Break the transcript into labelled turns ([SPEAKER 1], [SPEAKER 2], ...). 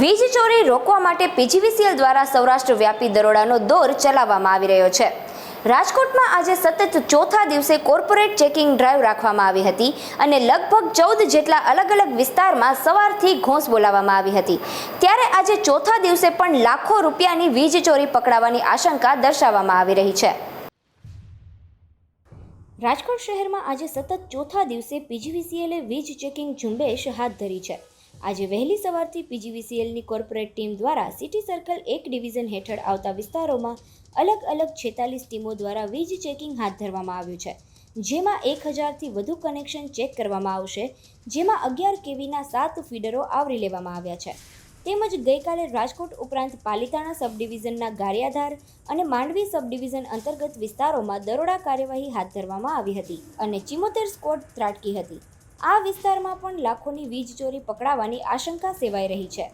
[SPEAKER 1] વીજ ચોરી રોકવા માટે પીજીવીસીએલ દ્વારા સૌરાષ્ટ્ર વ્યાપી દરોડાનો દોર ચલાવવામાં આવી રહ્યો છે. રાજકોટમાં આજે સતત ચોથા દિવસે કોર્પોરેટ ચેકિંગ ડ્રાઈવ રાખવામાં આવી હતી અને લગભગ ચૌદ જેટલા અલગ અલગ વિસ્તારમાં સવારથી ઘોંસ બોલાવવામાં આવી હતી. ત્યારે આજે ચોથા દિવસે પણ લાખો રૂપિયાની વીજ ચોરી પકડાવાની આશંકા દર્શાવવામાં આવી રહી છે. રાજકોટ શહેરમાં આજે સતત ચોથા દિવસે પીજીવીસીએલે વીજ ચેકિંગ ઝુંબેશ હાથ ધરી છે. આજે વહેલી સવારથી પીજીવીસીએલની કોર્પોરેટ ટીમ દ્વારા સિટી સર્કલ એક ડિવિઝન હેઠળ આવતા વિસ્તારોમાં અલગ અલગ છેતાલીસ ટીમો દ્વારા વીજ ચેકિંગ હાથ ધરવામાં આવ્યું છે. જેમાં એક હજારથી વધુ કનેક્શન ચેક કરવામાં આવશે, જેમાં અગિયાર કેવીના સાત ફીડરો આવરી લેવામાં આવ્યા છે. તેમજ ગઈકાલે રાજકોટ ઉપરાંત પાલિતાણા સબ ડિવિઝનના ગારિયાધાર અને માંડવી સબ ડિવિઝન અંતર્ગત વિસ્તારોમાં દરોડા કાર્યવાહી હાથ ધરવામાં આવી હતી અને ચિમોતેર સ્કોડ ત્રાટકી હતી. આ વિસ્તારમાં પણ લાખોની વીજ ચોરી પકડાવાની આશંકા સેવાઈ રહી છે.